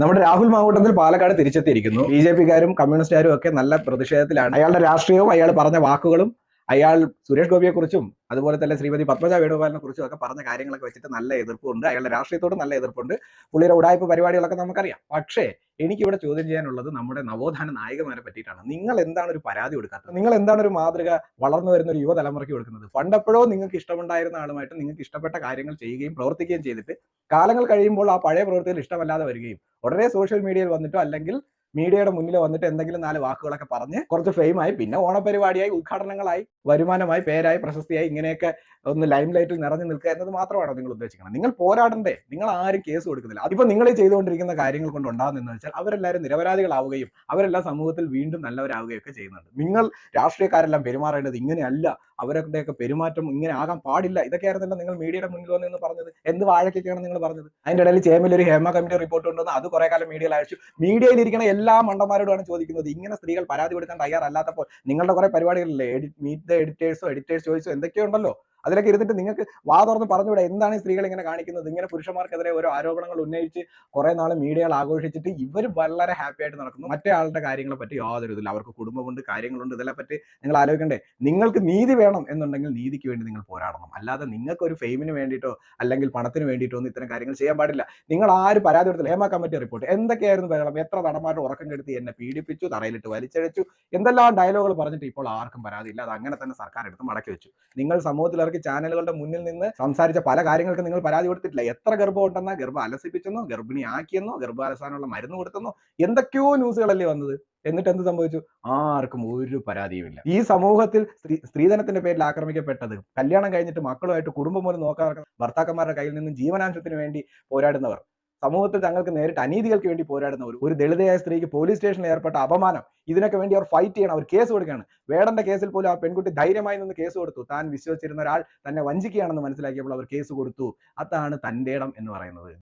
നമ്മുടെ രാഹുൽ മാങ്കൂട്ടത്തിൽ പാലക്കാട് തിരിച്ചെത്തിയിരിക്കുന്നു. B J പിക്കാരും കമ്മ്യൂണിസ്റ്റുകാരും ഒക്കെ നല്ല പ്രതിഷേധത്തിലാണ്. അയാളുടെ രാഷ്ട്രീയവും അയാൾ പറഞ്ഞ വാക്കുകളും അയാൾ സുരേഷ് ഗോപിയെ കുറിച്ചും അതുപോലെ തന്നെ ശ്രീമതി പത്മജ വേണുഗോപാലിനെ കുറിച്ചും ഒക്കെ പറഞ്ഞ കാര്യങ്ങളൊക്കെ വെച്ചിട്ട് നല്ല എതിർപ്പുണ്ട്. അയാളുടെ രാഷ്ട്രീയത്തോട് നല്ല എതിർപ്പുണ്ട്. പുള്ളിയുടെ ഉടായ്പ പരിപാടികളൊക്കെ നമുക്കറിയാം. പക്ഷേ എനിക്ക് ഇവിടെ ചോദ്യം ചെയ്യാനുള്ളത് നമ്മുടെ നവോത്ഥാന നായകന്മാരെ പറ്റിയിട്ടാണ്. നിങ്ങൾ എന്താണ് ഒരു പരാതി കൊടുക്കാത്തത്? നിങ്ങൾ എന്താണ് ഒരു മാതൃക വളർന്നു വരുന്ന ഒരു യുവതലമുറയ്ക്ക് കൊടുക്കുന്നത്? പണ്ടെപ്പോഴോ നിങ്ങൾക്ക് ഇഷ്ടമുണ്ടായിരുന്ന ആളുമായിട്ട് നിങ്ങൾക്ക് ഇഷ്ടപ്പെട്ട കാര്യങ്ങൾ ചെയ്യുകയും പ്രവർത്തിക്കുകയും ചെയ്തിട്ട് കാലങ്ങൾ കഴിയുമ്പോൾ ആ പഴയ പ്രവൃത്തികൾ ഇഷ്ടമല്ലാതെ വരികയും ഉടനെ സോഷ്യൽ മീഡിയയിൽ വന്നിട്ടോ അല്ലെങ്കിൽ മീഡിയയുടെ മുന്നിൽ വന്നിട്ട് എന്തെങ്കിലും നാല് വാക്കുകളൊക്കെ പറഞ്ഞ് കുറച്ച് ഫെയിമായി പിന്നെ ഓണപരിപാടിയായി ഉദ്ഘാടനങ്ങളായി വരുമാനമായി പേരായി പ്രശസ്തിയായി ഇങ്ങനെയൊക്കെ ഒന്ന് ലൈം ലൈറ്റിൽ നിറഞ്ഞു നിൽക്കുക എന്നത് മാത്രമാണോ നിങ്ങൾ ഉദ്ദേശിക്കുന്നത്. നിങ്ങൾ പോരാടണ്ടേ? നിങ്ങൾ ആരും കേസ് കൊടുക്കുന്നില്ല. അതിപ്പോൾ നിങ്ങൾ ചെയ്തുകൊണ്ടിരിക്കുന്ന കാര്യങ്ങൾ കൊണ്ട് ഉണ്ടാകുന്നതെന്ന് വെച്ചാൽ അവരെല്ലാവരും നിരപരാധികളാവുകയും അവരെല്ലാം സമൂഹത്തിൽ വീണ്ടും നല്ലവരാവുകയും ഒക്കെ ചെയ്യുന്നുണ്ട്. നിങ്ങൾ രാഷ്ട്രീയക്കാരെല്ലാം പെരുമാറേണ്ടത് ഇങ്ങനെയല്ല. അവരുടെയൊക്കെ പെരുമാറ്റം ഇങ്ങനെ ആകാൻ പാടില്ല. ഇതൊക്കെയായിരുന്നല്ലോ നിങ്ങൾ മീഡിയയുടെ മുന്നിൽ വന്ന് പറഞ്ഞത്. എന്ത് വാഴക്കൊക്കെയാണ് നിങ്ങൾ പറഞ്ഞത്? അതിന്റെ ഇടയിൽ ചേമിൽ ഒരു ഹേമ കമ്മിറ്റി റിപ്പോർട്ട് ഉണ്ടെന്ന് അത് കുറെ കാലം മീഡിയയിൽ അയച്ചു. മീഡിയയിൽ ഇരിക്കുന്ന എല്ലാ മണ്ടന്മാരോടാണ് ചോദിക്കുന്നത്. ഇങ്ങനെ സ്ത്രീകൾ പരാതി കൊടുക്കാൻ തയ്യാറല്ലാത്തപ്പോൾ നിങ്ങളുടെ കുറെ പരിപാടികളില്ലേ? മീറ്റ് ദ എഡിറ്റേഴ്സോ എഡിറ്റേഴ്സ് ചോയ്സോ എന്തൊക്കെയോ ഉണ്ടല്ലോ. അതിലൊക്കെ ഇരുന്നിട്ട് നിങ്ങൾക്ക് വാ തുറന്ന് പറഞ്ഞുകൂടെ? എന്താണ് ഈ സ്ത്രീകൾ ഇങ്ങനെ കാണിക്കുന്നത്? ഇങ്ങനെ പുരുഷന്മാർക്കെതിരെ ഓരോ ആരോപണങ്ങൾ ഉന്നയിച്ച് കുറെ നാൾ മീഡിയകൾ ആഘോഷിച്ചിട്ട് ഇവർ വളരെ ഹാപ്പി ആയിട്ട് നടക്കുന്നു. മറ്റേ ആളുടെ കാര്യങ്ങളെ പറ്റി യാതൊരു ഇതില്ല. അവർക്ക് കുടുംബമുണ്ട് കാര്യങ്ങളുണ്ട്. ഇതിനെ പറ്റി നിങ്ങൾ ആലോചിക്കണ്ടേ. നിങ്ങൾക്ക് നീതി വേണം എന്നുണ്ടെങ്കിൽ നീതിക്ക് വേണ്ടി നിങ്ങൾ പോരാടണം. അല്ലാതെ നിങ്ങൾക്ക് ഒരു ഫെയിമിന് വേണ്ടിയിട്ടോ അല്ലെങ്കിൽ പണത്തിന് വേണ്ടിയിട്ടോ ഒന്നും ഇത്തരം കാര്യങ്ങൾ ചെയ്യാൻ പാടില്ല. നിങ്ങൾ ആര് പരാതി കൊടുത്തില്ല. Hema committee report. എന്തൊക്കെയായിരുന്നു ബഹളം? എത്ര നടന്മാരുടെ ഉറക്കം കെടുത്തി എന്നെ പീഡിപ്പിച്ചു തറയിലിട്ട് വലിച്ചഴച്ചു? എന്തെല്ലാം ഡയലോഗുകൾ പറഞ്ഞിട്ട് ഇപ്പോൾ ആർക്കും പരാതിയില്ല അത് അങ്ങനെ തന്നെ സർക്കാർ എടുത്ത് മടക്കി വെച്ചു. നിങ്ങൾ സമൂഹത്തിൽ ഇറക്കി ചാനലുകളുടെ മുന്നിൽ നിന്ന് സംസാരിച്ച പല കാര്യങ്ങൾക്കും നിങ്ങൾ പരാതി കൊടുത്തിട്ടില്ല. എത്ര ഗർഭം ഉണ്ടെന്നാ ഗർഭം അലസിപ്പിച്ചെന്നോ ഗർഭിണി ആക്കിയെന്നോ ഗർഭാലസാനുള്ള മരുന്ന് കൊടുത്തെന്നോ എന്തൊക്കെയോ ന്യൂസുകളല്ലേ വന്നത്. എന്നിട്ട് എന്ത് സംഭവിച്ചു? ആർക്കും ഒരു പരാതിയുമില്ല. ഈ സമൂഹത്തിൽ സ്ത്രീ സ്ത്രീധനത്തിന്റെ പേരിൽ ആക്രമിക്കപ്പെട്ടത് കല്യാണം കഴിഞ്ഞിട്ട് മക്കളുമായിട്ട് കുടുംബം പോലും നോക്കാൻ ഭർത്താക്കന്മാരുടെ കയ്യിൽ നിന്നും ജീവനാംശത്തിന് വേണ്ടി പോരാടുന്നവർ. സമൂഹത്തിൽ തങ്ങൾക്ക് നേരിട്ട് അനീതികൾക്ക് വേണ്ടി പോരാടുന്ന ഒരു ദളിതയായ സ്ത്രീക്ക് പോലീസ് സ്റ്റേഷനിൽ ഏർപ്പെട്ട അപമാനം ഇതിനൊക്കെ വേണ്ടി അവർ ഫൈറ്റ് ചെയ്യണം അവർ കേസ് കൊടുക്കുകയാണ്. വേടന്റെ കേസിൽ പോലും ആ പെൺകുട്ടി ധൈര്യമായി നിന്ന് കേസ് കൊടുത്തു. താൻ വിശ്വസിച്ചിരുന്ന ഒരാൾ തന്നെ വഞ്ചിക്കുകയാണെന്ന് മനസ്സിലാക്കിയപ്പോൾ അവർ കേസ് കൊടുത്തു. അതാണ് തന്റെ ഇടം എന്ന് പറയുന്നത്.